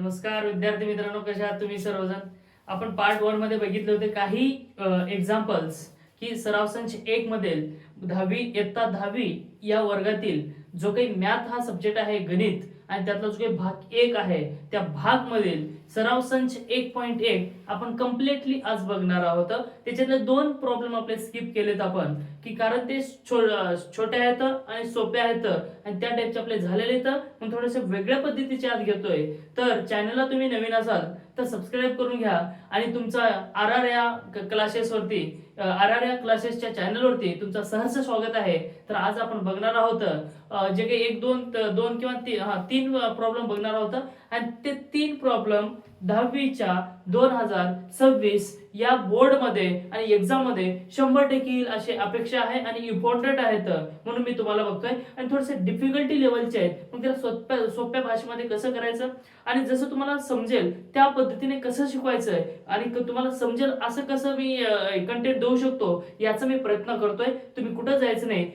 नमस्कार विद्यार्थी मित्रांनो कशा आहात तुम्ही सर्वजण? आपण पार्ट वनमध्ये बघितले होते काही एक्झाम्पल्स की सराव संच एक मधील दहावी इयत्ता दहावी या वर्गातील जो काही मॅथ हा सब्जेक्ट आहे गणित आणि त्यातला जो काही भाग एक आहे त्या भाग मधील सराव संच एक पॉईंट एक आपण कम्प्लिटली आज बघणार आहोत. त्याच्यातले दोन प्रॉब्लेम आपले स्किप केलेत आपण की कारण ते छो- छोटे आहेत आणि सोपे आहेत आणि त्या टाईपचे आपले झालेले आहेत. पण थोडेसे वेगळ्या पद्धतीचे आज घेतोय. तर चॅनलला तुम्ही नवीन असाल तर सबस्क्राईब करून घ्या. आणि तुमचा आर आर या क्लासेसवरती आर आर या क्लासेसच्या चॅनलवरती तुमचा सहर्ष स्वागत आहे. तर आज आपण बघणार आहोत जे काही एक दोन दोन किंवा ती- तीन प्रॉब्लेम बघणार आहोत. आणि ते तीन प्रॉब्लेम दहावीच्या दोन हजार सव्वीस या बोर्डमध्ये आणि एक्झाममध्ये शंभर टक्के येईल अशी अपेक्षा आहे आणि इम्पॉर्टंट आहेत म्हणून मी तुम्हाला बघतोय. आणि थोडेसे डिफिकल्टी लेवलचे आहेत. मग त्याला सोप्या सोप्या भाषेमध्ये कसं करायचं? आणि जसं तुम्हाला समजेल त्या पद्धतीने कसं शिकवायचं आणि तुम्हाला समजेल असं कसं मी कंटेंट देऊ शकतो याचा मी प्रयत्न करतोय. तुम्ही कुठं जायचं नाही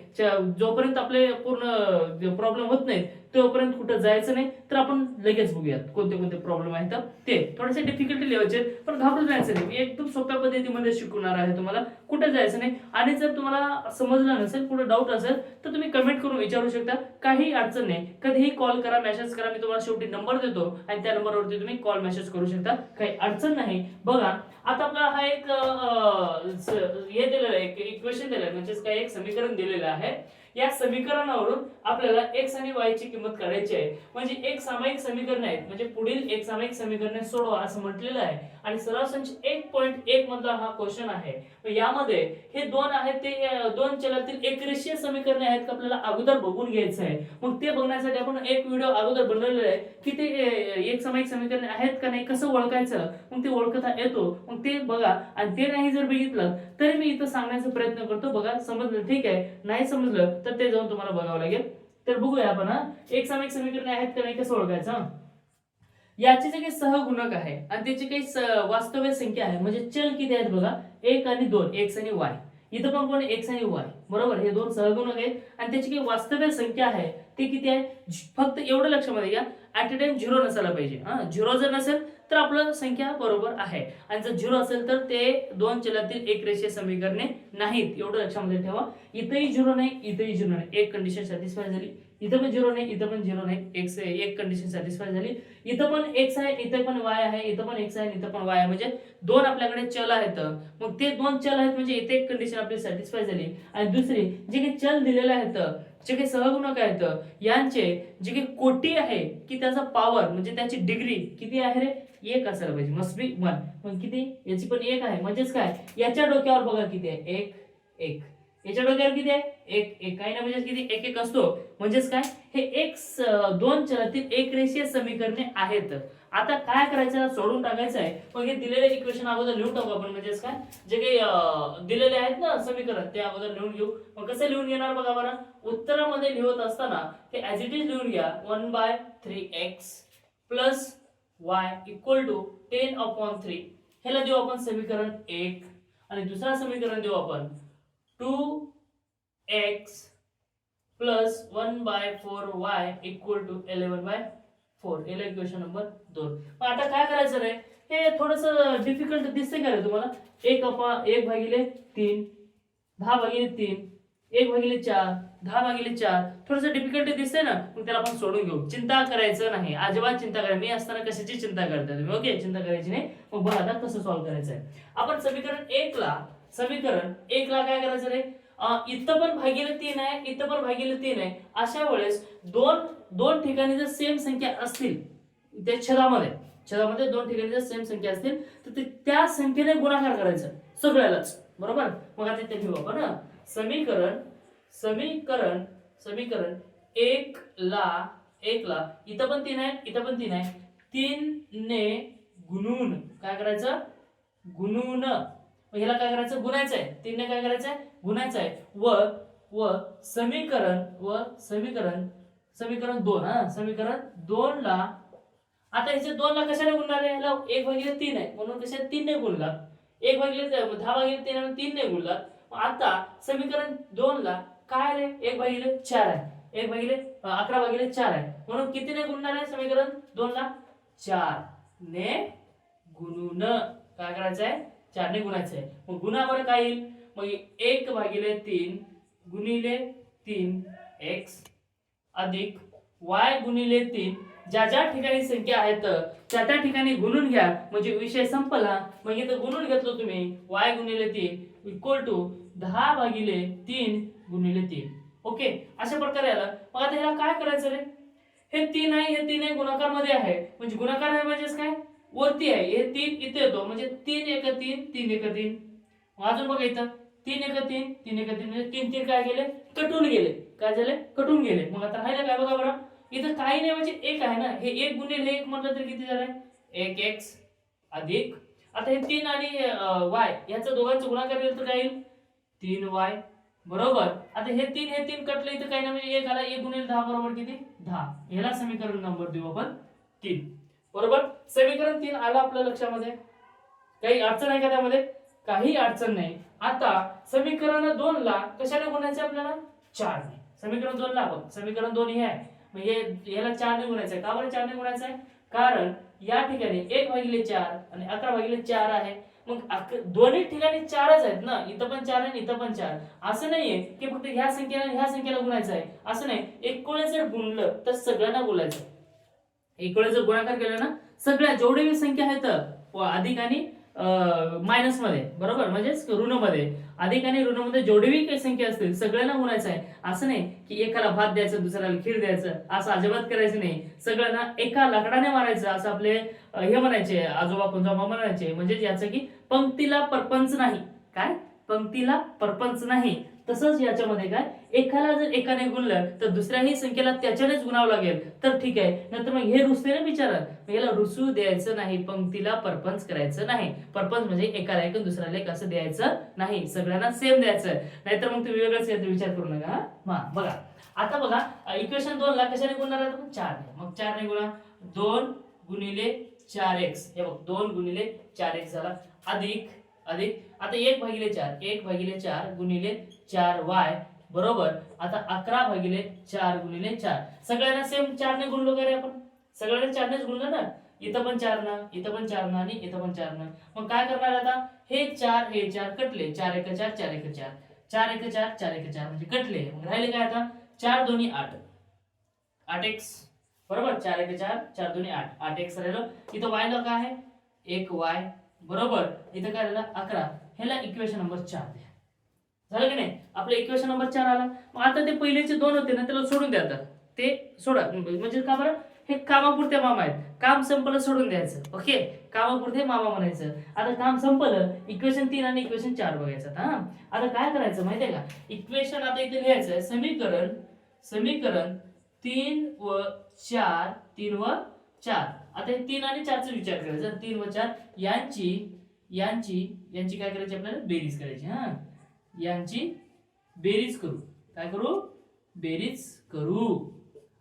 जोपर्यंत आपले पूर्ण प्रॉब्लेम होत नाहीत तोपर्यंत कुठं जायचं नाही तर आपण लगेच बघूयात कोणते कोणते प्रॉब्लेम आहेत. ते थोडेसे डिफिकल्टी लेवलचे पण घाबरून जायचं नाही. मी एकदम सोप्या पद्धतीमध्ये शिकवणार आहे तुम्हाला. कुठं जायचं नाही. आणि जर तुम्हाला समजलं नसेल कुठं डाऊट असेल तर तुम्ही कमेंट करून विचारू शकता. काही अडचण नाही. कधीही कॉल करा मेसेज करा. मी तुम्हाला शेवटी नंबर देतो आणि त्या नंबरवरती तुम्ही कॉल मेसेज करू शकता. काही अडचण नाही. बघा आता आपला हा एक हे दिलेलं आहे इक्वेशन दिलेलं आहे म्हणजेच काय एक समीकरण दिलेलं आहे. या समीकरणावरून आपल्याला एक्स आणि वाय ची किंमत काढायची आहे. म्हणजे एक सामायिक समीकरण आहेत. म्हणजे पुढील एक सामायिक समीकरणे सोडवा असं म्हटलेलं आहे. आणि सरळ संच एक पॉईंट एक मधला हा क्वेश्चन आहे. यामध्ये हे दोन आहेत ते दोन चलातील एक रेषीय समीकरणे आहेत का आपल्याला अगोदर बघून घ्यायचं आहे. मग ते बघण्यासाठी आपण एक व्हिडिओ अगोदर बनवलेला आहे की ते एक सामायिक समीकरणे आहेत का नाही कसं ओळखायचं? मग ते ओळखता येतो. मग ते बघा. आणि ते नाही जर बघितलं तरी मी इथं सांगण्याचा प्रयत्न करतो. बघा समजलं? ठीक आहे. नाही समजलं तर ते जाऊन तुम्हाला बघावं लागेल. तर बघूया आपण एक सामायिक समीकरणे आहेत का नाही कसं ओळखायचं? याचे जे काही सहगुणक आहे आणि त्याची काही वास्तव्य संख्या आहे म्हणजे चल किती आहेत बघा? एक आणि दोन एक्स आणि वाय इथं पण कोण एक्स आणि वाय बरोबर? हे दोन सहगुणक आहेत. आणि त्याची काही वास्तव्य संख्या आहे ते किती आहे? फक्त एवढं लक्षामध्ये घ्या. ऍट अ टाइम झिरो नसायला पाहिजे. हा झिरो जर नसेल तर आपलं संख्या बरोबर आहे. आणि जर झिरो असेल तर ते दोन चलातील एक रेषीय समीकरणे नाहीत. एवढं लक्षामध्ये ठेवा. इथंही झिरो नाही इथंही झिरो नाही. एक कंडिशन सॅटिस्फाय झाली. इथं पण झिरो नाही इथं पण झिरो नाही. एक एक कंडिशन सॅटिस्फाय झाली. इथं पण एक्स आहे इथं पण वाय आहे इथं पण एक्स आहे इथं पण वाय आहे. म्हणजे दोन आपल्याकडे चल आहेत. मग ते दोन चल आहेत म्हणजे इथे एक कंडिशन आपली सॅटिस्फाय झाली. आणि दुसरी जे काही चल दिलेलं आहेत जे काही सहगुणक आहेत यांचे जे काही कोटी आहे की त्याचा पॉवर म्हणजे त्याची डिग्री किती आहे रे? एक असायला पाहिजे. मस्ट बी वन मग किती? याची पण एक आहे. म्हणजेच काय? याच्या डोक्यावर बघा किती आहे. एक एक. याच्या डोक्यावर किती आहे? एक एक काही ना म्हणजे किती? एक एक असतो. म्हणजेच काय? हे एक दोन चलातील एक रेषीय समीकरणे आहेत. आता काय करायचं? सोडून टाकायचं आहे. मग हे दिलेले इक्वेशन अगोदर लिहून टाकू आपण. म्हणजेच काय? जे काही दिलेले आहेत ना समीकरण ते अगोदर लिहून घेऊ. मग कसं लिहून घेणार बघा बरं? उत्तरामध्ये लिहत असताना ते ऍज इट इज लिहून घ्या. One by three X plus Y equal to ten upon three ह्याला देऊ आपण समीकरण एक. आणि दुसरा समीकरण देऊ आपण. Two X plus one by four Y equal to eleven by four याला इक्वेशन नंबर दोन. मग आता काय करायचं रे? हे थोडस डिफिकल्ट दिसते का रे तुम्हाला? एक अपा एक भागिले तीन दहा भागिले तीन एक भागिले चार दहा भागिले चार. थोडस डिफिकल्टी दिसते ना? मग त्याला आपण सोडून घेऊ. चिंता करायचं नाही. अजिबात चिंता करा. मी असताना कशाची चिंता करता तुम्ही? ओके? चिंता करायची नाही. मग बघा आता कसं सॉल्व्ह करायचं आहे आपण समीकरण एक ला समीकरण एक ला काय करायचं रे? इथं पण भागिले तीन आहे इथं पण भागिले तीन आहे अशा वेळेस दोन दोन ठिकाणी जर सेम संख्या असतील त्या छेदामध्ये छेदामध्ये दोन ठिकाणी जर सेम संख्या असतील तर ते त्या संख्येने गुणाकार करायचं सगळ्यालाच. बरोबर? मग आता ते ठेवू आपण समीकरण समीकरण समीकरण एक ला एक ला इथं पण तीन आहे इथं पण तीन आहे. तीन ने गुणून काय करायचं? गुणून. ह्याला काय करायचं? गुणायचं आहे. तीनने काय करायचं आहे? गुणायचं आहे. व व समीकरण व समीकरण समीकरण दोन हा? समीकरण दोन ला आता ह्याचे दोन ला कशाने गुणणार आहे ह्याला एक भागिले तीन आहे. म्हणून कशा तीनने गुणला एक भागिले दहा भागिले तीन आहे तीनने गुणला आता समीकरण दोन ला काय रे एक भागिले चार आहे. एक भागिले अकरा भागिले चार आहे. म्हणून कितीने गुणणार आहे समीकरण दोन ला चार ने गुणून. काय करायचं आहे? चारने गुणायचं आहे. मग गुणावर काय येईल? मग एक भागिले तीन गुणिले तीन एक्स अधिक वाय गुणिले तीन. ज्या ज्या ठिकाणी संख्या आहेत त्या त्या ठिकाणी गुणून घ्या. म्हणजे विषय संपला. मग इथं गुणून घेतलो तुम्ही. वाय गुणिले तीन इक्वल टू दहा भागिले तीन गुणिले तीन. ओके अशा प्रकारे आलं. मग आता ह्याला काय करायचं रे? हे तीन आहे हे तीन आहे गुणाकारमध्ये आहे. म्हणजे गुणाकार आहे म्हणजेच काय? वरती आहे. हे तीन इथे येतो. म्हणजे तीन एक तीन तीन एक तीन. मग अजून बघा इथं. तीन एक तीन तीन एक तीन. म्हणजे तीन तीन काय गेले? कटून गेले. काय झाले? कटून गेले. मग आता राहिलं काय बघा बरं? इथं काही नाही म्हणजे एक आहे ना. हे एक गुणिले एक म्हटलं तरी किती झालंय? एक एक्स अधिक. आता हे तीन आणि वाय याचं दोघांचं गुणाकार केला तर काय येईल? तीन वाय बरोबर. आता हे तीन हे तीन कटले इथं काही नाही. म्हणजे एक आला एक गुणिले दहा बरोबर किती? दहा. याला समीकरण नंबर देऊ आपण. तीन. बरोबर? समीकरण तीन आलं आपल्या लक्षामध्ये? काही अडचण आहे का त्यामध्ये? काही अडचण नाही. आता समीकरण दोन ला कशाने गुणायचं आपल्याला? चार ने. समीकरण दोन ला बघ समीकरण दोन हे आहे. याला चार ने गुणायचं आहे. का बरं चार ने गुणायचं आहे? कारण या ठिकाणी एक भागिले चार आणि अकरा भागिले चार आहे. मग दोन्ही ठिकाणी चारच आहेत ना? इथं पण चार आणि इथं पण चार. असं नाहीये की फक्त ह्या संख्येला ह्या संख्येला गुणायचं आहे. असं नाही. एक कोणी जर गुणलं तर सगळ्यांना गुणायचं इकडे जर गुणाकार केला ना सगळ्या जेवढे संख्या आहेत अधिक आणि मायनसमध्ये बरोबर? म्हणजेच ऋणमध्ये. अधिक आणि ऋणमध्ये जेवढे काही संख्या असतील सगळ्यांना गुणायचं आहे. असं नाही की एकाला भात द्यायचं दुसऱ्याला खीर द्यायचं असं अजिबात करायचं नाही. सगळ्यांना एका लकडाने मारायचं असं आपले हे म्हणायचे आजोबा पंजोबा म्हणायचे. म्हणजे याचं की पंक्तीला परपंच नाही. काय? पंक्तीला परपंच नाही. तसंच याच्यामध्ये काय? एकाला जर एकाने गुणलं तर दुसऱ्याही संख्येला त्याच्यानेच गुणावं लागेल. तर ठीक आहे. नंतर मग हे रुसते ना बिचारा याला रुसू द्यायचं नाही पंक्तीला परपंच करायचं नाही. परपंच म्हणजे एकाला एक दुसऱ्याला एक असं द्यायचं नाही. सगळ्यांना सेम द्यायचं. नाहीतर मग तुम्ही वेगळंच विचार करू नका हा? बघा. आता बघा इक्वेशन दोन ला कशाने गुणणार आहे? आपण चार मग चार ने गुणा. दोन गुणिले चार एक्स हे बघ दोन गुणिले चार एक्स झाला. अधिक अधिक. आता एक भागिले चार. एक भागिले चार गुणिले चार वाय बरोबर? आता अकरा भागिले चार गुणिले चार. सगळ्यांना सेम चारने गुणलो का रे आपण? सगळ्यांना चारनेच गुणलं ना इथं पण चार ना इथं पण चार ना आणि इथं पण चार ना. मग काय करणार आता? हे चार हे चार कटले. चार एक चार चार एक चार. चार एक चार चार एक चार म्हणजे कटले. मग राहिले काय आता? चार दोन्ही आठ. आठ एक्स. बरोबर? चार एक चार चार दोन्ही आठ. आठ एक्स राहिलं. इथं वायला काय आहे? एक वाय बरोबर? इथं काय राहिलं? अकरा. ह्याला इक्वेशन नंबर चार. द्या झालं की नाही? आपलं इक्वेशन नंबर चार आला. मग आता ते पहिलेचे दोन होते ना त्याला सोडून द्या आता. ते सोडा. म्हणजे का बरं? हे कामापुरते मामा आहेत. काम संपलं सोडून द्यायचं. ओके? कामापुरते मामा म्हणायचं. आता काम संपलं इक्वेशन तीन आणि इक्वेशन चार बघायचं आता हा? आता काय करायचं माहितीये का? इक्वेशन आता इथे लिहायचं समीकरण समीकरण तीन व चार तीन व चार. आता हे तीन आणि चारचा विचार करायचा. तीन व चार यांची यांची यांची काय करायची आपल्याला? बेरीज करायची हा? यांची बेरीज करू. काय करू? बेरीज करू.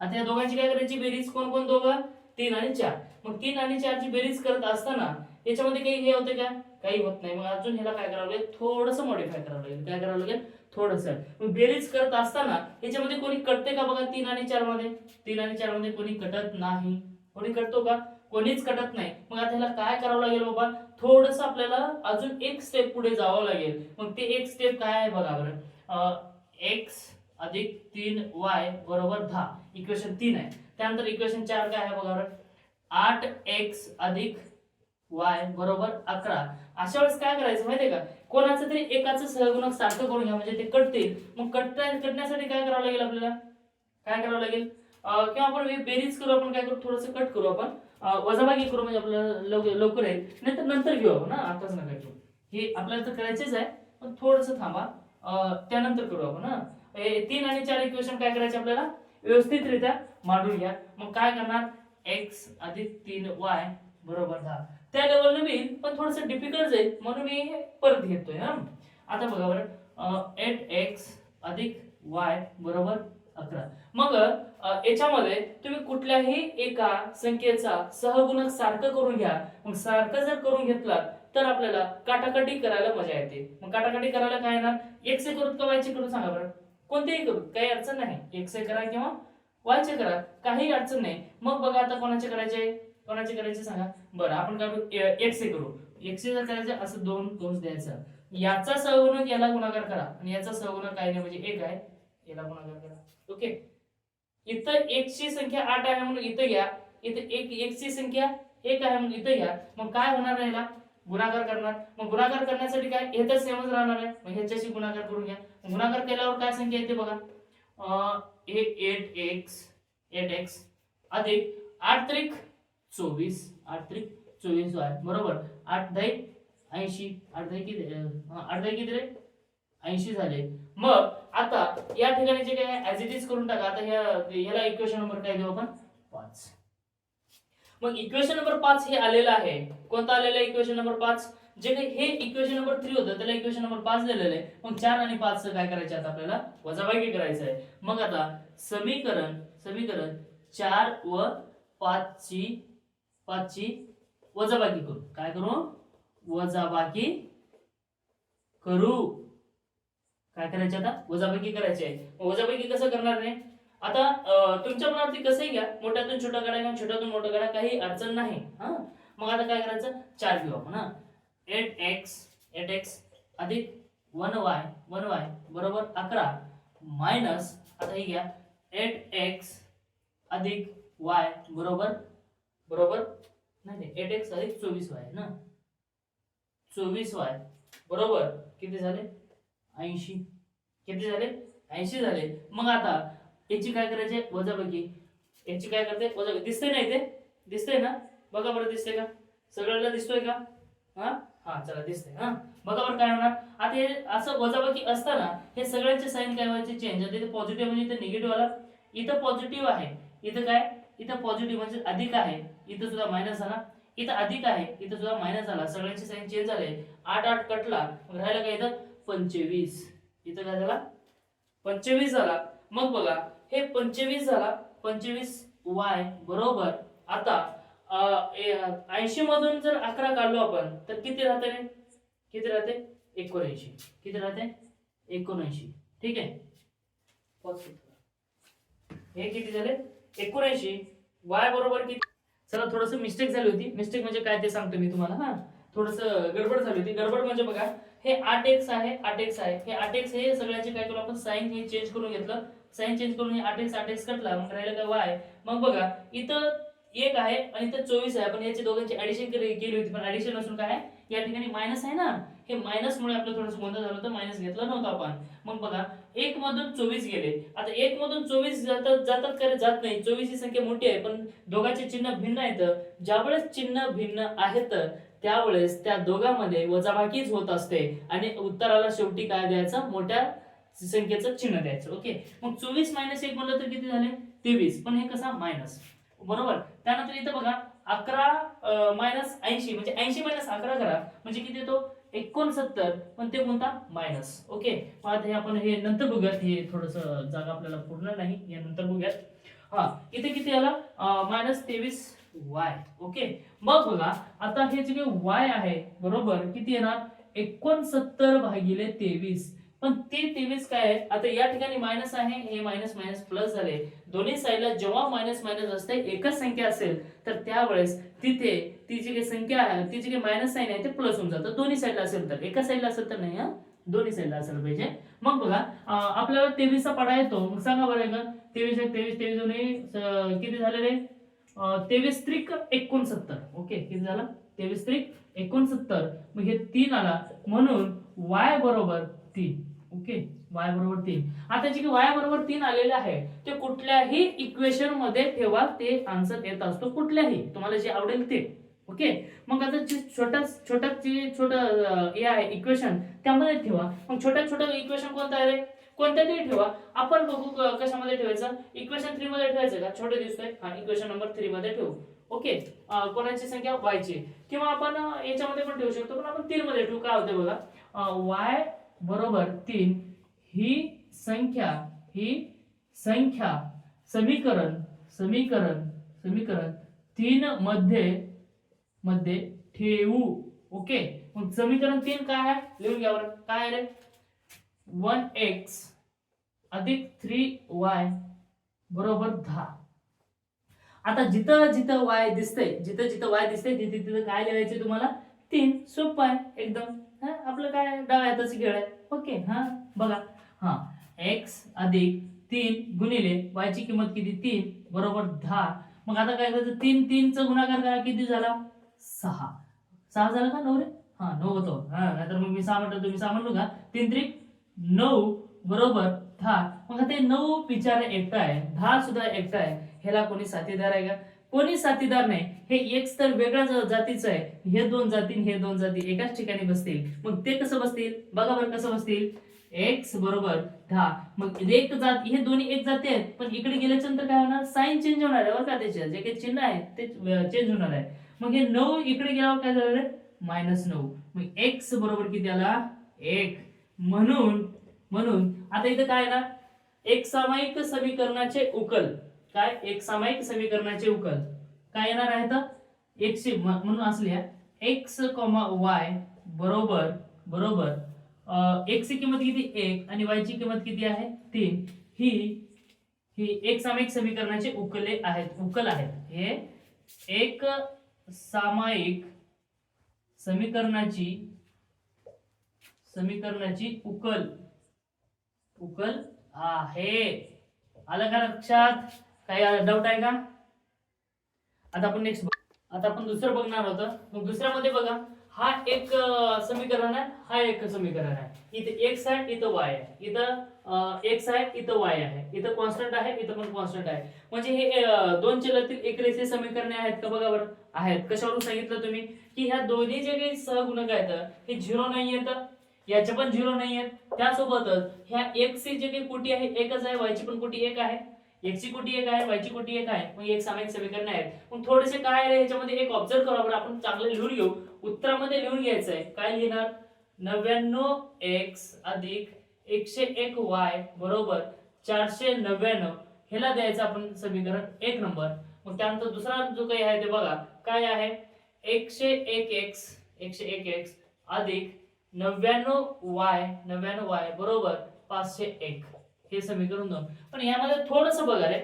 आता या दोघांची काय करायची बेरीज? कोण कोण दोघं? तीन आणि चार. मग तीन आणि चारची बेरीज करत असताना याच्यामध्ये काही हे होते का? काही होत नाही. मग अजून ह्याला काय करावं लागेल? थोडस मॉडिफाय करावं लागेल. काय करावं लागेल? थोडस. मग बेरीज करत असताना याच्यामध्ये कोणी कटते का बघा तीन आणि चारमध्ये तीन आणि चारमध्ये कोणी कटत नाही. कोणी कटतो का? कोणीच कटत नाही. मग आता ह्याला काय करावं लागेल बाबा? थोडस आपल्याला अजून एक स्टेप पुढे जावं लागेल. मग ते एक स्टेप काय आहे बघा बरं? एक्स अधिक तीन वाय बरोबर दहा. इक्वेशन तीन आहे. त्यानंतर इक्वेशन चार काय आहे बघा बरं? आठ एक्स अधिक वाय बरोबर अकरा. अशा वेळेस काय करायचं माहितीये का? कोणाचं तरी एकाचं सहगुणक सारखं करून घ्या म्हणजे ते कटतील. मग कटता कटण्यासाठी काय करावं लागेल आपल्याला? काय करावं लागेल? किंवा आपण बेरीज करू आपण काय करू? थोडंसं कट करू आपण. वजाबागी करू म्हणजे आपल्याला लवकर लवकर येईल. नंतर नंतर घेऊ आपण ना आताच नका घेऊ. हे आपल्याला तर करायचेच आहे पण थोडंसं थांबा. त्यानंतर करू आपण ना हे तीन आणि चार इक्वेशन काय करायचे आपल्याला? व्यवस्थितरित्या मांडून घ्या. मग काय करणार? एक्स अधिक तीन वाय बरोबर दहा. त्या लेवल मी पण थोडस डिफिकल्ट जाईल. म्हणून मी हे परत घेतोय हा? आता बघा बरं. एट एक्स अधिक वाय बरोबर अकरा. मग याच्यामध्ये तुम्ही कुठल्याही एका संख्येचा सहगुणक सारखं करून घ्या. मग सारखं जर करून घेतला तर आपल्याला काटाकाटी करायला मजा येते. मग काटाकाटी करायला काय येणार? एक्स करू का वायचे करून सांगा बरं. कोणतेही करू काही अडचण नाही. एक्स करा किंवा वायचे करा. काही अडचण नाही. मग बघा आता कोणाचे करायचे? कोणाची करायची सांगा? बरं आपण काढू एक्स ए करू. एक्स जर करायचं असं दोन दोन द्यायचं. याचा सहगुणक याला गुणाकार करा. आणि याचा सहगुणक काय नाही म्हणजे एक आहे. याला गुणाकार करा. ओके? इथं एकची संख्या आठ आहे म्हणून इथं घ्या. इथं एक एकची संख्या एक आहे म्हणून इथं घ्या. मग काय होणार आहे याला? गुणाकार करणार. मग गुणाकार करण्यासाठी काय? हे तर सेमच राहणार आहे. मग ह्याच्याशी गुणाकार करून घ्या. गुणाकार केल्यावर काय संख्या येते बघा? एट एक्स एट एक्स अधिक आठ त्रिक चोवीस. आठ त्रिक चोवीस आहे बरोबर. आठ दही ऐंशी. आठ दही किती? आठ दही किती रे? ऐंशी झाले. मग आता या ठिकाणी जे काय ऍज इट इज करून टाका आता ह्या ह्याला इक्वेशन नंबर काय देऊ आपण? पाच. मग इक्वेशन नंबर पाच हे आलेलं आहे. कोणतं आलेलं आहे इक्वेशन नंबर पाच? जे काही हे इक्वेशन नंबर थ्री होतं त्याला इक्वेशन नंबर पाच दिलेलं आहे. मग चार आणि पाच काय करायचं आता आपल्याला? वजाबाकी करायचं आहे. मग आता समीकरण समीकरण चार व पाचची पाचची वजाबाकी करू. काय करू? वजाबाकी करू. काय करायचे आता? वजाबाकी करायची. आहे मग वजाबाकी कसं करणार नाही आता तुमच्या मनावरती कसंही घ्या. मोठ्यातून छोटा काढा किंवा छोट्यातून मोठा काढा काही अडचण नाही. हा? मग आता काय करायचं? चार घेऊ आपण हा? एट एक्स एट एक्स अधिक वन वाय वन वाय बरोबर अकरा मायनस आता हे घ्या एट एक्स अधिक वाय बरोबर बरोबर नाही नाही एट एक्स अधिक चोवीस वाय ना? चोवीस वाय बरोबर. किती झाले? ऐंशी. किती झाले? ऐंशी झाले. मग आता याची काय करायचे? वजाबाकी याची काय करते? वजा दिसते ना इथे? दिसतंय ना? बघा बरं दिसते का? सगळ्याला दिसतोय का? हा? हा चला दिसतंय हा. बघा बरं काय होणार. आता हे असं वजाबाकी असताना हे सगळ्यांचे साईन काय व्हायचे? चेंज आता इथे पॉझिटिव्ह म्हणजे इथे निगेटिव्ह आला. इथं पॉझिटिव्ह आहे. इथं काय? इथं पॉझिटिव्ह म्हणजे अधिक आहे. इथं सुद्धा मायनस झाला इथं अधिक आहे. इथं सुद्धा मायनस झाला सगळ्यांचे साईन चेंज झाले. आठ आठ कटला. राहिलं काय इथं? पंचवीस. इथं काय झाला? पंचवीस झाला. मग बघा हे पंचवीस झाला. पंचवीस वाय बरोबर. आता ऐंशी मधून जर अकरा काढलो आपण तर किती राहते रे? किती राहते? एकोणऐंशी. किती राहते? एकोणऐंशी. ठीक आहे? हे किती झाले? एकोणऐंशी. वाय बरोबर किती? चला थोडस मिस्टेक झाली होती. मिस्टेक म्हणजे काय ते सांगतो मी तुम्हाला हा. थोडस गडबड झाली होती. गडबड म्हणजे बघा हे आठ एक्स आहे आठ एक्स आहे. हे आठ एक्स हे सगळ्याचे काय करू आपण? साईन हे चेंज करून घेतलं. साईन चेंज करून हे आठ एक्स आठ एक्स कटला. मग राहिलं काय वाय मग बघा इथं एक आहे आणि इथं चोवीस आहे. पण याची दोघांची ऍडिशन केली होती. पण ऍडिशन नसून काय या ठिकाणी मायनस आहे ना? हे मायनस मुळे आपलं थोडंसं गोंधळ झालं होतं. मायनस घेतलं नव्हतं आपण. मग बघा एक मधून चोवीस गेले. आता एक मधून चोवीस जातात जातात काय जात नाही. चोवीस ही संख्या मोठी आहे पण दोघांचे चिन्ह भिन्न आहेत. ज्यावेळेस चिन्ह भिन्न आहेत त्यावेळेस त्या दोघांमध्ये वजाबाकीच होत असते आणि उत्तराला शेवटी काय द्यायचं? मोठ्या संख्येचं चिन्ह द्यायचं. ओके? मग चोवीस मायनस एक म्हणलं तर किती झाले? तेवीस. पण हे कसा? मायनस बरोबर? त्यानंतर इथं बघा अकरा मायनस ऐंशी. म्हणजे ऐंशी मायनस अकरा करा. म्हणजे किती येतो? एकोणसत्तर. पण ते कोणता? Minus okay? मग आता हे आपण हे नंतर बघूयात. हे थोडस जागा आपल्याला पूर्ण नाही. या नंतर बघूयात. हा इथे किती आला? मायनस तेवीस वाय ओके मग बघा आता हे जे वाय आहे बरोबर? किती येणार? एकोणसत्तर भागिले तेवीस. पण ते तेवीस काय आहे? आता या ठिकाणी मायनस आहे हे मायनस मायनस प्लस झाले. दोन्ही साईडला जेव्हा मायनस मायनस असते एकच संख्या असेल तर त्यावेळेस तिथे ती जी काही संख्या आहे ती जी काही मायनस साईन आहे ते प्लस होऊन जातं. दोन्ही साईडला असेल तर. एका साईडला असेल तर नाही हा? दोन्ही साईडला असेल पाहिजे. मग बघा आपल्याला तेवीसचा पाडा येतो. मग सांगा बरं का तेवीस एक तेवीस तेवीस दोन्ही किती झाले रे तेवीस त्रिक एकोणसत्तर. ओके किती झालं? तेवीस त्रिक एकोणसत्तर. मग हे तीन आला. म्हणून वाय बरोबर तीन. ओके वाय बरोबर तीन. आता जे वाय बरोबर तीन आलेले आहे ते कुठल्याही इक्वेशनमध्ये ठेवा ते आन्सर येत असतो कुठल्याही. तुम्हाला जे आवडेल ते. ओके? मग आता जे छोटा छोटा जे छोट हे आहे इक्वेशन त्यामध्ये ठेवा. मग छोट्या छोट्या इक्वेशन कोणतं आहे कोणत्या तरी ठेवा. आपण बघू कशामध्ये ठेवायचं? इक्वेशन थ्री मध्ये ठेवायचं का? छोटे दिसतोय. हा इक्वेशन नंबर थ्री मध्ये ठेवू. ओके कोणाची संख्या? वायची किंवा आपण याच्यामध्ये पण ठेवू शकतो पण आपण तीन मध्ये ठेवू. काय होते बघा? वाय बरोबर तीन ही संख्या ही संख्या समीकरण समीकरण समीकरण तीन मध्ये मध्ये ठेवू. ओके मग समीकरण तीन काय आहे? लिहून घ्या बरं. काय रे? वन एक्स अधिक थ्री वाय बरोबर दहा. आता जिथं जिथं वाय दिसतंय जिथं जिथं वाय दिसतंय तिथे तिथं काय लिहायचे तुम्हाला? तीन. सोपं आहे एकदम. हा आपलं काय डाव्यातच खेळ आहे. ओके हा बघा. हा एक्स अधिक तीन गुणिले वायची ची किंमत किती? तीन. बरोबर दहा. मग आता काय करायचं? तीन तीनचा गुणाकार करा. किती झाला? सहा. सहा झाला का? नऊ रे? हा नऊ होतो. हा नाहीतर मग मी सहा म्हटलं तुम्ही सहा म्हणलो का? तीन त्रिक नऊ बरोबर दहा. मग ते नऊ विचार एकटा आहे. दहा सुद्धा एकटा आहे. ह्याला कोणी साथीदार आहे का? कोणी साथीदार नाही. हे एक तर वेगळ्या जातीचं आहे. हे दोन जाती आणि हे दोन जाती एकाच ठिकाणी बसतील. मग ते कसं बसतील? बघा बरं कसं बसतील. एक्स बरोबर दहा. मग एक जात हे दोन्ही एक जाती आहेत. पण इकडे गेल्याच्यानंतर काय होणार? साईन चेंज होणार आहे बरं का त्याचे जे काही चिन्ह आहे ते चेंज होणार आहे. मग हे नऊ इकडे गेल्यावर काय झालं मायनस नऊ. मग एक्स बरोबर किती आला? एक. म्हणून म्हणून आता इथं काय ना? एक सामायिक समीकरणाचे उकल. काय? एक सामायिक समीकरणाचे उकल. काय येणार आहे तर एकशे म- म्हणून असल्या एक्स कॉमा वाय बरोबर बरोबर एक्सची किंमत किती? एक. आणि वाय ची किंमत किती आहे? तीन. ही ही एक सामायिक समीकरणाचे उकले आहेत उकल आहेत. हे एक सामायिक समीकरणाची समीकरणाची उकल. उकल आहे. आलं का लक्षात? काही डाऊट आहे का? आता आपण नेक्स्ट आता आपण दुसरं बघणार होतं. मग दुसऱ्यामध्ये बघा. हा एक समीकरण आहे. हा एक समीकरण आहे. इथे एक्स आहे इथं वाय आहे. इथं एक्स आहे इथं वाय आहे. इथं कॉन्स्टंट आहे इथं पण कॉन्स्टंट आहे. म्हणजे हे दोन चलातील एक रेषीय समीकरणे आहेत का बघा बरं? आहेत. कशावरून सांगितलं तुम्ही? की ह्या दोन्ही जे काही सहगुणक आहेत हे झिरो नाही येतं याचे पण झिरो नाही आहेत त्यासोबतच ह्या एक्सची जे काही कोटी आहे एकच आहे वायची पण कोटी एक आहे. एक्सची कोटी एक आहे वायची कोटी एक आहे. मग एक सामायिक समीकरण आहेत. मग थोडेसे काय आहे याच्यामध्ये एक ऑब्झर्व करू आपण आपण चांगले लिहून घेऊ. उत्तरामध्ये लिहून घ्यायचं आहे काय लिहिणार? नव्याण्णव एक्स अधिक एकशे एक वाय बरोबर चारशे नव्याण्णव. ह्याला द्यायचं आपण समीकरण एक नंबर. मग त्यानंतर दुसरा जो काही आहे ते बघा. काय आहे? एकशे एक एक्स एकशे एक एक्स अधिक नव्याण्णव वाय नव्याण्णव वाय बरोबर पाचशे एक. हे समीकरण दोन. पण यामध्ये थोडस बघा रे.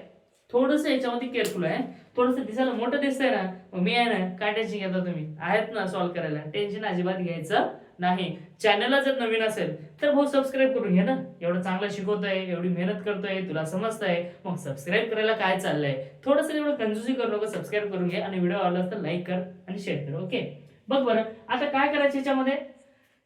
थोडस याच्यामध्ये केअरफुल आहे थोडस दिसायला मोठं दिसतंय ना मग मी आहे ना काय टेन्शन घेता तुम्ही? आहेत ना सॉल्व्ह करायला. टेन्शन अजिबात घ्यायचं नाही. चॅनलला जर नवीन असेल तर भाऊ सबस्क्राईब करून घे ना. एवढं चांगलं शिकवतोय एवढी मेहनत करतोय तुला समजतंय मग सबस्क्राईब करायला काय चाललंय? थोडंसं एवढं कंजूसी करू नको सबस्क्राईब करून घे. आणि व्हिडिओ आवडला तर लाईक कर आणि शेअर कर ओके बघ बरं आता काय करायचं याच्यामध्ये?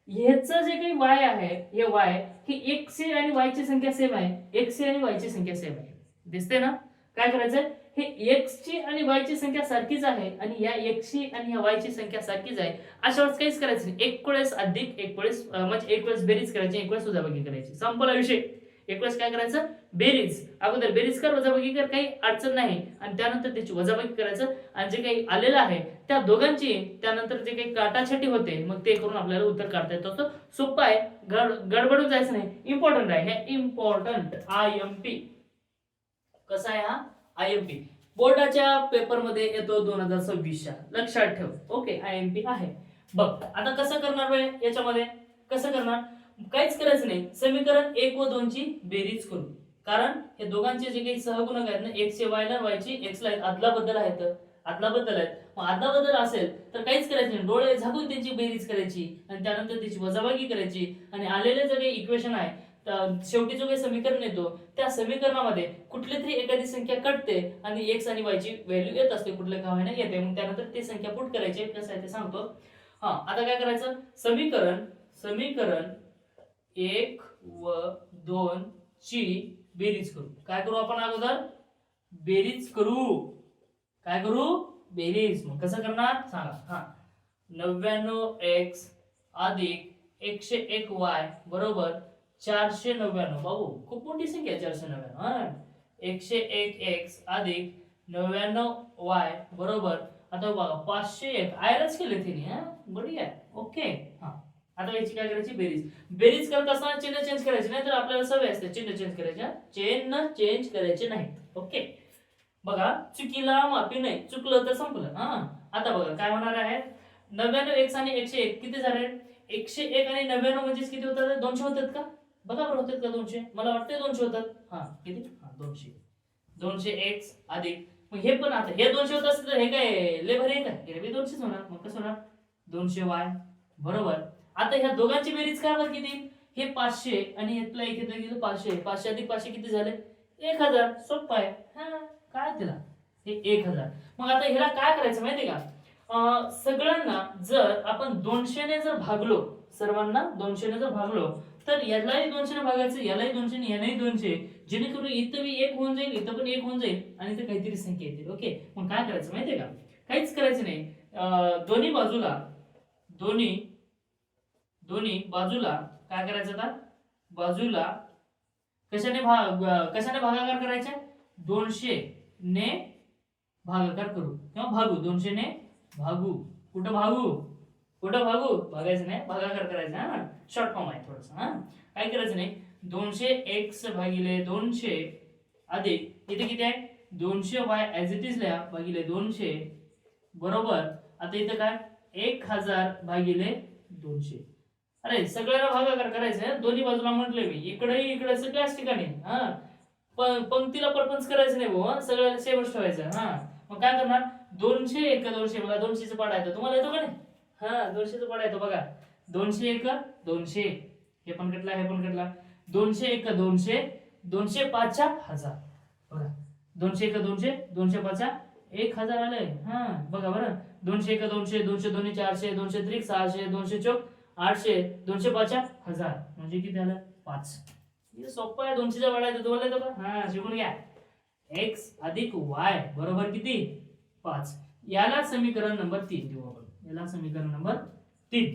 ह्याचं जे काही वाय आहे हे वाय ही ए आणि वाय ची संख्या सेम आहे. एक्सची आणि वाय ची संख्या सेम आहे. दिसते ना? काय करायचंय? हे एक्सची आणि वाय ची संख्या सारखीच आहे आणि या एक्सची आणि या वाय ची संख्या सारखीच आहे. अशा वेळेस काहीच करायचं नाही. एक वेळेस अधिक एक वेळेस म्हणजे एक वेळेस बेरीज करायची एक वेळेस वजाबाकी करायची. संपला विषय. एक वेळेस काय करायचं? बेरीज अगोदर बेरीज कर वजाबाकी कर काही अडचण नाही. आणि त्यानंतर त्याची वजाबाकी करायचं. आणि जे काही आलेलं आहे त्या दोघांची त्यानंतर जे काही काटाछाटी होते मग ते करून आपल्याला उत्तर काढता येतं. तर सोपं आहे. गड गडबडून जायचं नाही. इम्पॉर्टंट आहे. हे इम्पॉर्टंट आय एम पी कसा आहे हा? आय एम पी बोर्डाच्या पेपरमध्ये येतो दोन हजार सव्वीसच्या. लक्षात ठेव. ओके आय एम पी आहे. बघ आता कसं करणार याच्यामध्ये? कसं करणार? काहीच करायचं नाही. समीकरण एक व दोन ची बेरीज करू कारण हे दोघांचे जे काही सहगुणक आहेत ना एक्सचे वायला वाय एक्सला एक्स ला आहेत. आदला बद्दल आहेत. आदला बद्दल आहेत मग आदला बद्दल असेल तर काहीच करायचं नाही. डोळे झाकून त्यांची बेरीज करायची आणि त्यानंतर त्याची वजाबागी करायची आणि आलेले जे काही इक्वेशन आहे शेवटी जो काही समीकरण येतो त्या समीकरणामध्ये कुठली तरी एखादी संख्या कटते आणि एक्स आणि वायची व्हॅल्यू येत असते कुठल्या गावाने येते. मग त्यानंतर ते संख्या पुट करायची कसं आहे ते सांगतो. हा आता काय करायचं? समीकरण समीकरण एक व दोन ची बेरीज करू. काय करू आपण अगोदर? बेरीज करू. काय करू? बेरीज. मग कसं करणार? सांगा. हा. नव्याण्णव एक्स अधिक एकशे एक वाय बरोबर चारशे नव्याण्णव. बाबू खूप मोठी संख्या आहे चारशे नव्याण्णव. हा. एकशे एक एक्स अधिक नव्याण्णव वाय बरोबर आता बघा पाचशे एक. आयरच केले तिने हा. बढिया. ओके. हा. आता याची काय करायची? बेरीज. बेरीज करत असताना चिन्ह चेंज करायचे. नाही तर आपल्याला सवय असते चिन्ह चेंज करायच्या. चिन्ह चेंज करायचे नाहीत. ओके बघा चुकीला माफी नाही. चुकलं तर संपलं. हा? आता बघा काय होणार आहे? नव्याण्णव एक्स आणि एकशे एक. किती झाले? एकशे एक आणि नव्याण्णव म्हणजेच किती होतात? दोनशे होतात का? बघा बरं होतात का दोनशे? मला वाटते दोनशे होतात. हा किती? हा दोनशे. दोनशे एक्स अधिक. मग हे पण आता हे दोनशे होत असतं तर हे काय? लेबर भारी आहे का? हे दोनशेच होणार. मग कसं होणार? दोनशे वाय. बरोबर. आता ह्या दोघांची बेरीज काय बरं किती? हे पाचशे आणि यातला एक इथं गेलं पाचशे पाचशे अधिक पाचशे किती झाले? एक हजार. सोपं आहे. हा काय तिला? हे एक हजार. मग आता ह्याला काय करायचं माहितीये का? सगळ्यांना जर आपण दोनशेने जर भागलो सर्वांना दोनशेने जर भागलो तर यालाही दोनशेने भागायचं यालाही दोनशे यालाही दोनशे. जेणेकरून इथं मी एक होऊन जाईल इथं पण एक होऊन जाईल आणि ते काहीतरी संख्या येतील. ओके? मग काय करायचं माहितीये का? काहीच करायचं नाही. दोन्ही बाजूला दोन्ही दोन्ही बाजूला काय करायचं आता? बाजूला कशाने भाग कशाने भागाकार करायचे? दोनशे ने भागाकार करू. किंवा भागू. दोनशे ने भागू. कुठं भागू? कुठं भागू? भागायचं नाही. भागाकार करायचं हा? शॉर्ट फॉर्म आहे थोडस हा? काय करायचं नाही. दोनशे एक्स भागिले दोनशे अधिक इथे किती आहे? दोनशे वाय ॲज इट इज लिहा भागिले दोनशे बरोबर. आता इथं काय? एक हजार भागिले दोनशे. अरे सगळ्याला भागाकार करायचं आहे, दोन्ही बाजूला म्हटलं मी. इकडेही इकडे सगळ्याच ठिकाणी हा? पण पंक्तीला परपंच करायचं नाही भाऊ सगळ्याला शेवट ठेवायचं हा? मग काय करणार? दोनशे एक दोनशे बघा दोनशेचं पाडा येतो. तुम्हाला येतो का नाही? हा दोनशेचं पाडा येतो बघा. दोनशे एक दोनशे हे पण कटला हे पण कटला. दोनशे एक दोनशे दोनशे पाचच्या हजार. बघा. दोनशे एक दोनशे दोनशे पाचच्या एक हजार आलंय. हा बघा बरं. दोनशे एक दोनशे दोनशे दोन्ही चारशे दोनशे त्रिक सहाशे दोनशे चौक. आठशे दोनशे पाचच्या हजार. म्हणजे किती आलं? पाच. सोपं आहे दोनशेच्या वाढायचं येतो तुम्हाला येतो का? हा शिकून घ्या. एक्स अधिक वाय बरोबर किती? पाच. याला समीकरण नंबर तीन देऊ आपण. याला समीकरण नंबर तीन.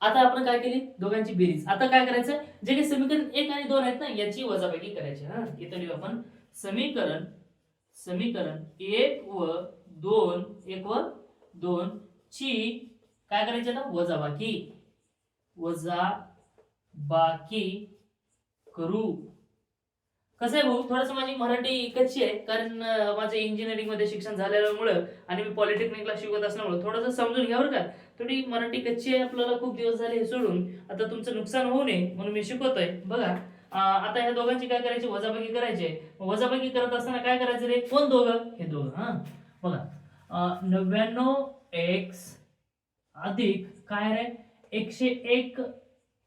आता आपण काय केली? दोघांची बेरीज. आता काय करायचं? जे काही समीकरण एक आणि दोन आहेत ना याची वजाबाकी करायची. हा इथं लिहू आपण. समीकरण समीकरण एक व दोन एक व दोन ची काय करायची आता? वजाबाकी. वजा बाकी करू. कसं आहे भाऊ? थोडस माझी मराठी कच्ची आहे कारण माझं इंजिनिअरिंगमध्ये शिक्षण झालेल्यामुळं आणि मी पॉलिटेक्निकला शिकवत असल्यामुळं थोडंसं समजून घ्या बरं का. थोडी मराठी कच्ची आहे आपल्याला खूप दिवस झाले हे सोडून. आता तुमचं नुकसान होऊ नये म्हणून मी शिकवतोय. बघा आता ह्या दोघांची काय करायची? वजाबाकी करायची आहे. वजाबाकी करत असताना काय करायचं रे? कोण दोघं? हे दोघं हा? बघा नव्याण्णव एक्स अधिक काय रे एकशे एक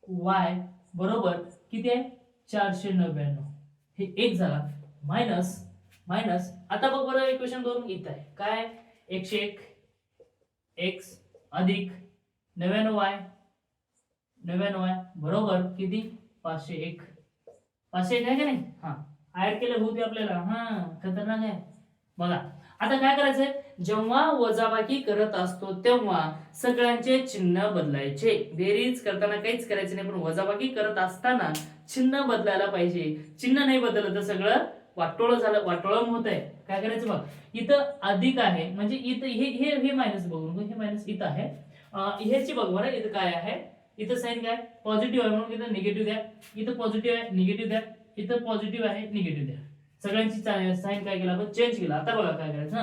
वाय बरोबर किती आहे? चारशे नव्याण्णव. हे एक झाला. Minus minus. आता बघ बरं इक्वेशन दोन इथं आहे. काय एकशे एक एक्स अधिक नव्याण्णव वाय. नव्याण्णव वाय बरोबर किती? पाचशे एक. पाचशे एक आहे का नाही? हा. ऍड केलं होते आपल्याला. हा खतरनाक आहे. बघा. आता काय करायचंय? जेव्हा वजाबाकी करत असतो तेव्हा सगळ्यांचे चिन्ह बदलायचे. बेरीज करताना काहीच करायचे नाही पण वजाबाकी करत असताना चिन्ह बदलायला पाहिजे. चिन्ह नाही बदललं तर सगळं वाटोळ झालं वाटोळं होत आहे. काय करायचं बघ? इथं अधिक आहे म्हणजे इथं हे हे हे मायनस बघून हे मायनस इथं आहे. ह्याची बघ बरं इथं काय आहे? इथं साईन काय पॉझिटिव्ह आहे म्हणून इथं निगेटिव्ह द्या. इथं पॉझिटिव्ह आहे निगेटिव्ह द्या. इथं पॉझिटिव्ह आहे निगेटिव्ह द्या. सगळ्यांची साईन काय केला आपण? चेंज केला. आता बघा काय करायचं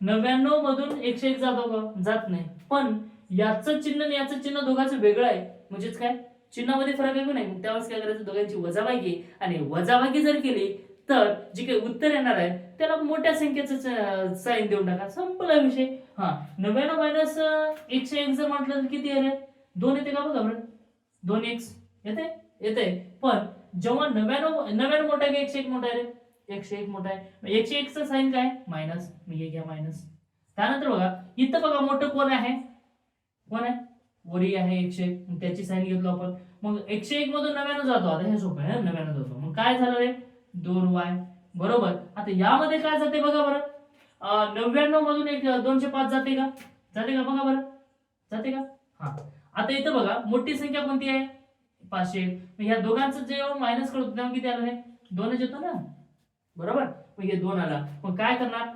नव्याण्णव मधून एकशे एक जातो का जात नाही. पण याचं चिन्ह आणि याचं चिन्ह दोघांचं वेगळं आहे. म्हणजेच काय? चिन्हामध्ये फरक आहे की नाही? मग त्यावेळेस काय करायचं? दोघांची वजाभागी आणि वजाभागी जर केली तर जे काही उत्तर येणार आहे त्याला मोठ्या संख्येचं साईन देऊन टाका. संपला विषय. हा नव्याण्णव मायनस एकशे एक जर म्हटलं तर किती येणार? रे दोन येते का बघा बरं? दोन एक्स येते? येते. पण जेव्हा नव्याण्णव नव्याण्णव मोठा आहे एकशे एक मोठा आहे रे? एकशे एक मोठा आहे. मग एकशे एकचं साईन काय? मायनस मी हे घ्या मायनस त्यानंतर बघा इथं बघा मोठं कोण आहे? कोण आहे? वरी आहे एकशे एक. त्याची साईन घेतलो आपण. मग एकशे एक मधून नव्याण्णव जातो. आता हे सोपं आहे नव्याण्णव जातो. मग काय झालं रे? दोन वाय. बरोबर. आता यामध्ये काय जाते बघा बरं? नव्याण्णव मधून एक दोनशे पाच जाते का? जाते का बघा बरं? जाते का? हा. आता इथं बघा मोठी संख्या कोणती आहे? पाचशे मग ह्या दोघांचं जे मायनस करतो किती आलं रे? दोनच येतो ना? बरोबर? मग हे दोन आला. मग काय करणार?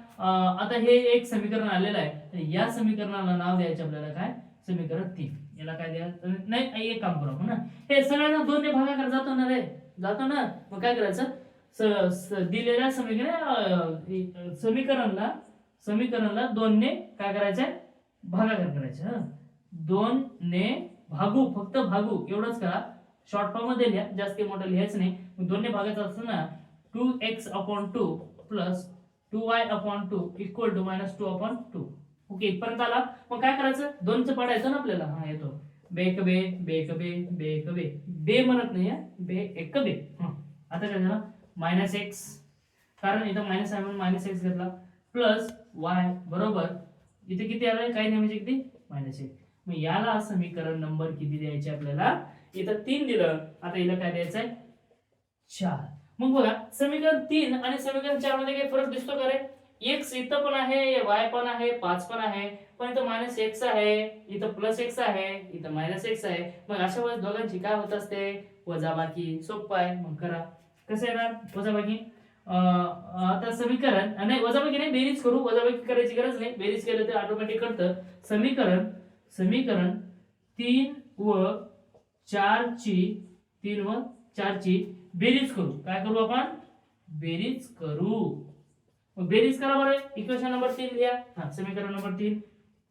आता हे एक समीकरण आलेलं आहे. या समीकरणाला नाव द्यायचं आपल्याला काय? समीकरण तीन. याला काय द्यायचं नाही एक काम करू आपण ना हे सगळ्यांना दोन भागाकार जातो ना रे. जातो ना? मग काय करायचं? दिलेल्या समीकरण समीकरणला समीकरणला दोन दोनने काय करायचंय? भागाकार करायचं हं. दोन ने भागू फक्त भागू. एवढंच करा. शॉर्ट फॉर्ममध्ये लिहा. जास्त मोठं लिहायचं नाही. दोन ने भागायचं असतं ना two X upon two plus two Y upon two equal to minus two upon two okay इथपर्यंत आला. मग काय करायचं? दोनचं पडायचं ना आपल्याला? हा येतो. बेक बे बेक बे बेक बे. बे म्हणत नाही बे एक बे. आता काय झालं? मायनस एक्स कारण इथं मायनस आहे म्हणून मायनस एक्स घेतला. प्लस वाय बरोबर. इथे किती आलं काही नाही म्हणजे किती? मायनस एक. मग याला समीकरण नंबर किती द्यायचे आपल्याला? इथं तीन दिलं. आता हिला काय द्यायचं आहे चार. मग बघा समीकरण तीन आणि समीकरण चारमध्ये काही फरक दिसतो का रे? एक्स इथं पण आहे वाय पण आहे पाच पण आहे पण इथं मायनस एक्स आहे इथं प्लस एक्स आहे इथं मायनस एक्स आहे. मग अशा वेळेस दोघांची काय होत असते? वजाबाकी. सोपं आहे. मग करा. कसं येणार? वजाबाकी. आता समीकरण नाही वजाबाकी नाही बेरीज करू. वजाबाकी करायची गरज नाही. बेरीज केलं तर ऑटोमॅटिक करतं समीकरण समीकरण तीन व चारची तीन व चारची बेरीज करू. काय करू आपण? बेरीज करू. मग बेरीज करा बरं. इक्वेशन नंबर तीन लिहा. हा समीकरण नंबर तीन.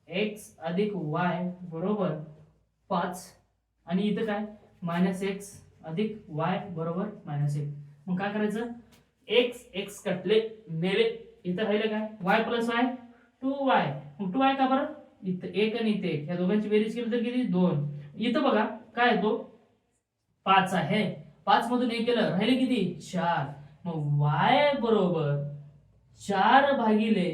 एक्स अधिक वाय बरोबर पाच. आणि इथं काय? मायनस एक्स अधिक वाय बरोबर मायनस एक. मग काय करायचं? एक्स एक्स कटले मेले इथं राहिलं काय? Y plus y two y मग टू वाय का बरं? इथं एक आणि इथे एक. ह्या दोघांची बेरीज केली तर किती? दोन. इथं बघा काय येतो पाच आहे. पाच मधून एक केलं राहिले किती? चार. मग वाय बरोबर चार भागिले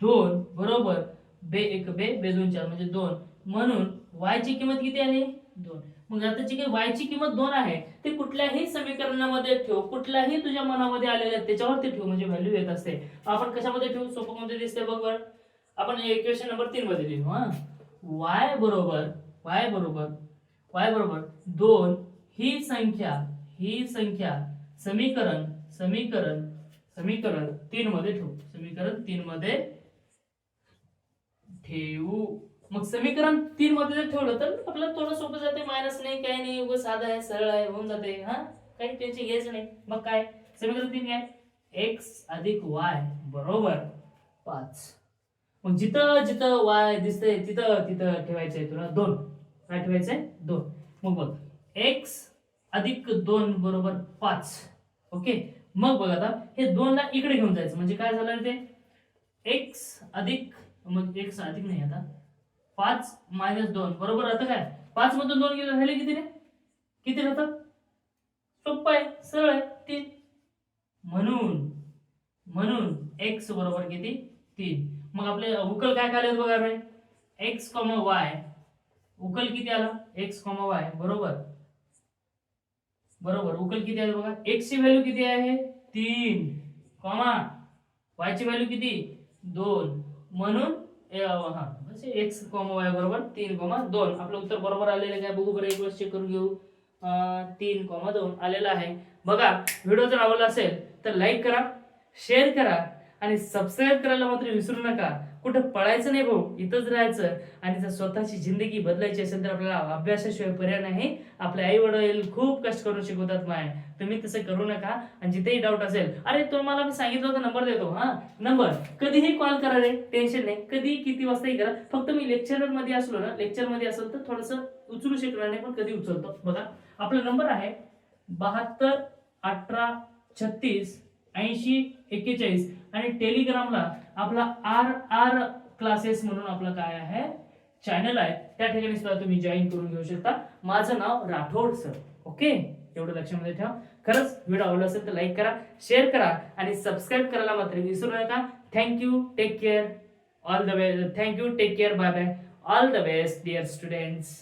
दोन बरोबर बे एक बे बे दोन चार म्हणजे दोन. म्हणून वायची ची किंमत किती आली? दोन. मग आता जी काही वायची किंमत दोन आहे ते कुठल्याही समीकरणामध्ये ठेव कुठल्याही तुझ्या मनामध्ये आलेल्या आहे त्याच्यावरती ठेव म्हणजे व्हॅल्यू येत असते. आपण कशामध्ये ठेवू? सोपं दिसते बघ आपण इक्वेशन नंबर तीन मध्ये लिहू हा. वाय बरोबर वाय बरोबर वाय बरोबर दोन ही संख्या ही संख्या समीकरण समीकरण समीकरण तीन मध्ये ठेवू. समीकरण तीन मध्ये ठेवू. मग समीकरण तीन मध्ये जर ठेवलं तर आपल्याला थोडं सोपं जाते. मायनस नाही काही नाही. उगं साधं आहे सरळ आहे होऊन जाते. हा? काही टेन्शन घ्यायचं नाही. मग काय? समीकरण तीन काय? एक्स अधिक वाय बरोबर पाच. मग जिथं जिथं वाय दिसतंय तिथं तिथं ठेवायचंय तुला दोन. काय ठेवायचंय? दोन. मग बघ. एक्स अधिक दोन बरोबर पाच. ओके? मग बघा आता हे दोनला इकडे घेऊन जायचं. म्हणजे काय झालं ते? एक्स अधिक मग एक्स अधिक नाही आता. पाच मायनस दोन. बरोबर आता काय? पाच मधून दोन गेले राहिले किती रे? किती राहतात सोपं आहे सरळ आहे तीन. म्हणून म्हणून एक्स बरोबर किती? तीन. मग आपले उकल काय काय बघा रे? एक्स कॉमा वाय उकल किती आला? एक्स कॉमा वाय बरोबर. बरोबर. उकल किती आहे बघा? एक्स ची व्हॅल्यू किती आहे? तीन. कॉमा वाय ची व्हॅल्यू किती? दोन. म्हणून ए, अ, हा. एक्स कॉमा वाय बरोबर. तीन कॉमा दोन. आपलं उत्तर बरोबर आलेलं आहे काय? बघू बरं एक वेळेस चेक करून घेऊ. तीन कॉमा दोन. आलेलं आहे. बघा व्हिडिओ जर आवडला असेल तर लाईक करा शेअर करा. आणि सबस्क्राईब करायला मात्र विसरू नका. कुठं पळायचं नाही भाऊ इथंच राहायचं. आणि जर स्वतःची जिंदगी बदलायची असेल तर आपल्याला अभ्यासाशिवाय पर्याय नाही. आपले आई वडील खूप कष्ट करून शिकवतात माय. तुम्ही तसं करू नका. आणि जिथेही डाऊट असेल अरे तुम्हाला मी सांगितलं होतं नंबर देतो. हा नंबर कधीही कॉल करा रे टेन्शन नाही. कधी किती वाजताही करा. फक्त मी लेक्चररमध्ये असलो ना लेक्चरमध्ये असेल तर थोडस उचलू शकणार नाही पण कधी उचलतो. बघा आपला नंबर आहे बहात्तर अठरा छत्तीस ऐंशी एक्केचाळीस. आणि टेलिग्रामला आपला आर आर क्लासेस म्हणून आपलं काय आहे? चॅनल आहे. त्या ठिकाणी सुद्धा तुम्ही जॉईन करून घेऊ शकता. माझं नाव राठोड सर ओके एवढं लक्षामध्ये ठेवा. खरंच व्हिडिओ आवडला असेल तर लाईक करा शेअर करा आणि सबस्क्राईब करायला मात्र विसरू नका. Thank you take care all the way thank you take care bye bye all the best dear students